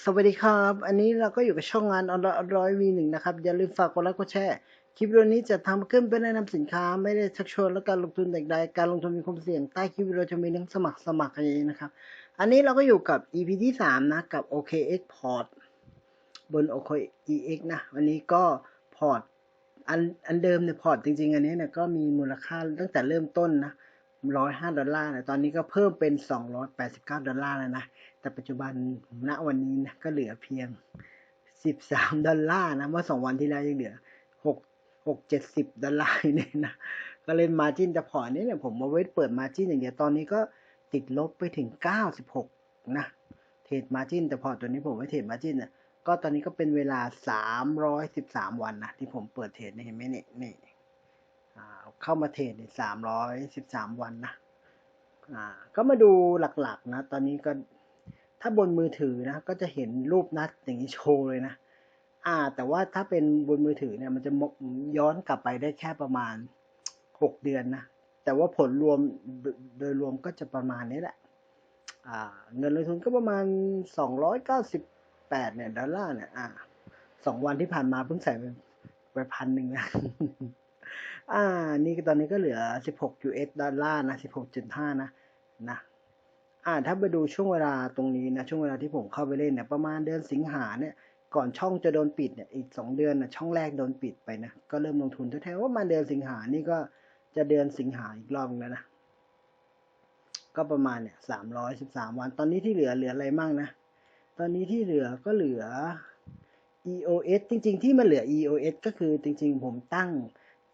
สวัสดีครับ อันนี้เราก็อยู่กับช่องงานออนร้อยวีหนึ่งนะครับ อย่าลืมฝากกดไลค์กดแชร์ คลิปวิดีโอนี้จะทำขึ้นเพื่อแนะนำสินค้า ไม่ได้ชักชวนและการลงทุนใดๆการลงทุนมีความเสี่ยง ใต้คลิปวิดีโอจะมีลิงก์สมัครสมัครเองนะครับ อันนี้เราก็อยู่กับ EP ที่สามนะ กับ OKX Port บน OKEX นะ วันนี้ก็พอร์ตอันอันเดิมเนี่ยพอร์ตจริง ๆ อันนี้เนี่ยก็มีมูลค่าตั้งแต่เริ่มต้นนะ ร้อยห้าดอลลาร์นะตอนนี้ก็เพิ่มเป็นสองร้อยแปดสิบเก้าดอลลาร์แล้วนะ แต่ปัจจุบันณวันนี้นะก็เหลือเพียงสิบสามดอลลาร์นะ เมื่อสองวันที่แล้วยังเหลือหกหกเจ็ดสิบดอลลาร์นี่นะ ก็เล่นมาจินแตพอนี้เนี่ยผมมาเวทเปิดมาจินอย่างเดียว ตอนนี้ก็ติดลบไปถึงเก้าสิบหกนะ เทรดมาจินแต่พอตัวนี้ผมไม่เทรดมาจินนี่ยก็ตอนนี้ก็เป็นเวลา 313 วันนะที่ผมเปิดเทรดนี่เห็นไหมเนี่ยนี่ เข้ามาเทรดเนี่ย313วันนะก็มาดูหลักๆนะ ตอนนี้ก็ถ้าบนมือถือนะ ก็จะเห็นรูปนัดอย่างนี้โชว์เลยนะอ่า แต่ว่าถ้าเป็นบนมือถือเนี่ยมันจะย้อนกลับไปได้แค่ประมาณ6เดือนนะ แต่ว่าผลรวมโดยรวมก็จะประมาณนี้แหละอ่า เงินลงทุนก็ประมาณ290แปดเนี่ยดอลลาร์เนี่ยอ่าสองวันที่ผ่านมาเพิ่งใส่ไปไปพันหนึ่งนะ อ่า นี่ตอนนี้ก็เหลือสิบหก US ดอลลาร์นะสิบหกจุดห้านะ นะ อ่า ถ้าไปดูช่วงเวลาตรงนี้นะ ช่วงเวลาที่ผมเข้าไปเล่นเนี่ย ประมาณเดือนสิงหาเนี่ย ก่อนช่องจะโดนปิดเนี่ย อีกสองเดือนนะช่องแรกโดนปิดไปนะ ก็เริ่มลงทุนแถวๆว่ามาเดือนสิงหานี่ก็จะเดือนสิงหาอีกรอบนึงแล้วนะ ก็ประมาณเนี่ยสามร้อยสิบสามวัน ตอนนี้ที่เหลือเหลืออะไรมั่งนะ ตอนนี้ที่เหลือก็เหลือ EOS จริง ๆ ที่มันเหลือ EOS ก็คือจริง ๆ ผมตั้ง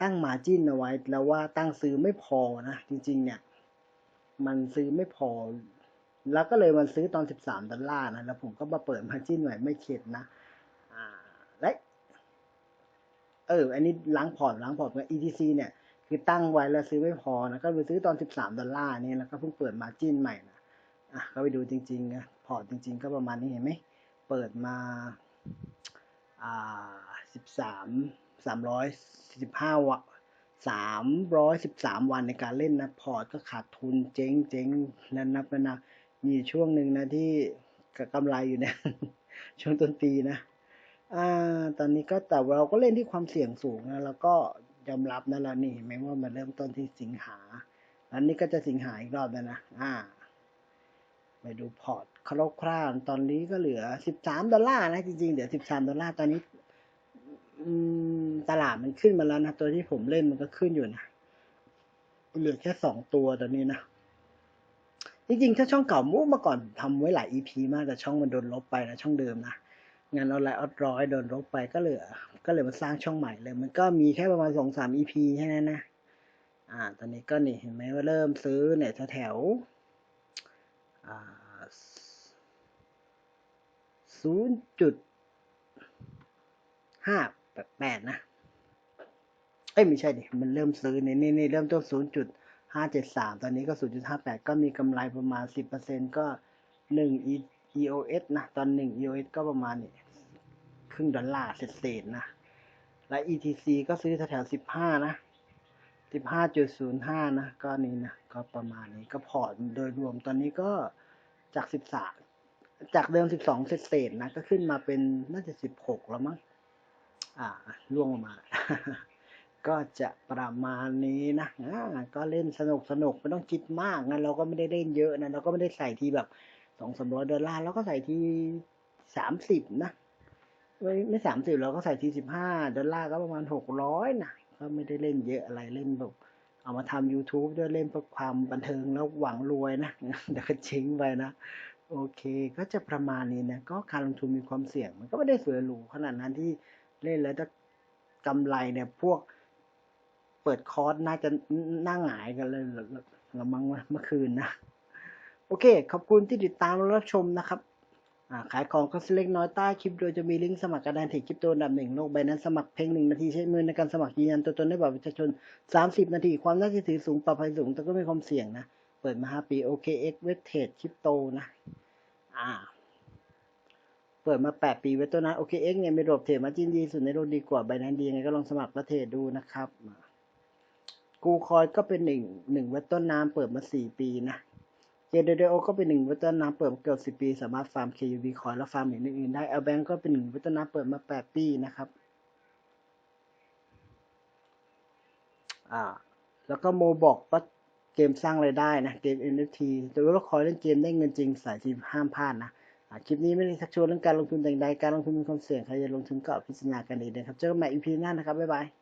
ตั้งมาจิ้นเอาไว้แล้วว่าตั้งซื้อไม่พอนะ จริง ๆ เนี่ย มันซื้อไม่พอ แล้วก็เลยมันซื้อตอน 13 ดอลลาร์นะ แล้วผมก็มาเปิดมาจิ้นใหม่ไม่เข็ดนะอ่าและเออ อันนี้ล้างพอร์ตล้างพอร์ตกับ ETC เนี่ยคือตั้งไว้แล้วซื้อไม่พอนะ ก็ไปซื้อตอน 13 ดอลลาร์นี่แล้วก็เพิ่งเปิดมาจิ้นใหม่นะอะก็ไปดูจริงๆนะพอร์ตจริง ๆ ก็ประมาณนี้เห็นไหมเปิดมาอ่าสิบ สามร้อยสิบห้าวันสามร้อยสิบสามวันในการเล่นนะพอร์ตก็ขาดทุนเจ๊งเจ๊งนันนับนะนะมีช่วงหนึ่งนะที่กำไรอยู่เนี่ยช่วงต้นปีนะอ่าตอนนี้ก็แต่เราก็เล่นที่ความเสี่ยงสูงนะแล้วก็ยอมรับนะแล้วนี่เห็นไหมว่ามันเริ่มต้นที่สิงหาอันนี้ก็จะสิงหาอีกรอบแล้วนะอ่าไปดูพอร์ตคร่าวๆตอนนี้ก็เหลือ 13 ดอลลาร์นะจริงๆเหลือ13 ดอลลาร์ ตอนนี้ ตลาดมันขึ้นมาแล้วนะ ตัวที่ผมเล่นมันก็ขึ้นอยู่นะ เหลือแค่สองตัวตอนนี้นะ จริงๆ ถ้าช่องเก่ามู่เมื่อก่อนทำไว้หลาย EP มากแต่ช่องมันโดนลบไปนะ ช่องเดิมนะ งานออนไลน์ออดร้อยโดนลบไปก็เหลือ ก็เลยมาสร้างช่องใหม่เลย มันก็มีแค่ประมาณสองสาม EP แค่นั้นนะ อ่า ตอนนี้ก็นี่เห็นไหมว่าเริ่มซื้อเนี่ยแถวศูนย์จุดห้า แปดนะ เอ้ยไม่ใช่ดิ มันเริ่มซื้อในนี่นี่เริ่มต้นศูนย์จุดห้าเจ็ดสามตอนนี้ก็ศูนย์จุดห้าแปดก็มีกำไรประมาณสิบเปอร์เซ็นก็หนึ่ง EOS นะ ตอนหนึ่ง EOS ก็ประมาณนี่ครึ่งดอลลาร์เศษๆนะ และ ETC ก็ซื้อแถวสิบห้านะสิบห้าจุดศูนย์ห้านะ ก็นี้นะ ก็ประมาณนี้ก็พอร์ตโดยรวมตอนนี้ก็จากสิบสามจากเดิมสิบสองเศษๆนะ ก็ขึ้นมาเป็นน่าจะสิบหกแล้วมั้ง อ่าล่วงมา ก็จะประมาณนี้นะอ่าก็เล่นสนุกสนุกไม่ต้องคิดมากงั้นเราก็ไม่ได้เล่นเยอะนะเราก็ไม่ได้ใส่ทีแบบสองสามร้อยดอลลาร์เราก็ใส่ทีสามสิบนะไม่ไม่สามสิบเราก็ใส่ทีสิบห้าดอลลาร์ก็ประมาณหกร้อยนะก็ไม่ได้เล่นเยอะอะไรเล่นแบบเอามาทำ YouTube ด้วยเล่นเพื่อความบันเทิงแล้วหวังรวยนะเดี๋ยวก็เจ๊งไปนะโอเค ก็จะประมาณนี้นะ ก็การลงทุนมีความเสี่ยง มันก็ไม่ได้สวยหรูขนาดนั้นที่ เล่นแล้วจะกำไรเนี่ยพวกเปิดคอร์สน่าจะน่าหงายกันเลยละมั้งเมื่อคืนนะ โอเค ขอบคุณที่ติดตามรับชมนะครับขายของก็เล็กน้อยใต้คลิปโดยจะมีลิงก์สมัครกระดานถือคริปโตอันดับหนึ่งโลกใบนั้นสมัครเพียงหนึ่งนาทีใช้มือในการสมัครยืนยันตัวตนได้บัตรประชาชนสามสิบนาที ความน่าเชื่อถือสูงปลอดภัยสูง แต่ก็ไม่ความเสี่ยงนะ เปิดมาห้าปี OKX เวทเทรดคริปโตนะ อ่า ปิดมาแปดปีเวทตัวนั้น OKX เนี่ยมีระบบเทรดมาจินดีสุดในโลกดีกว่าใบนั้นดียังไงก็ลองสมัครประเทศดูนะครับกูคอยก็เป็นหนึ่งหนึ่งเวทต้นน้ำเปิดมาสี่ปีนะเจเดเดโอก็เป็นหนึ่งเวทน้ำเปิดมาเกือบสิปี สามารถฟาร์ม KUB คอยและฟาร์มเหรียญอื่นๆได้ L Bank ก็เป็นหนึ่งเวทน้ำเปิดมาแปดปีนะครับอ่าแล้วก็โมบอกก็เกมสร้างรายได้นะเกม NFT แต่ว่าคอยเล่นเกมได้เงินจริงสายทีมห้ามพลาดนะ คลิปนี้ไม่ได้ชักชวนเรื่องการลงทุนแต่งใดการลงทุนมีความเสี่ยงใครจะลงทุนก็พิจารณากันเองนะครับ เจอกันใหม่อีพีหน้านะครับ บ๊ายบาย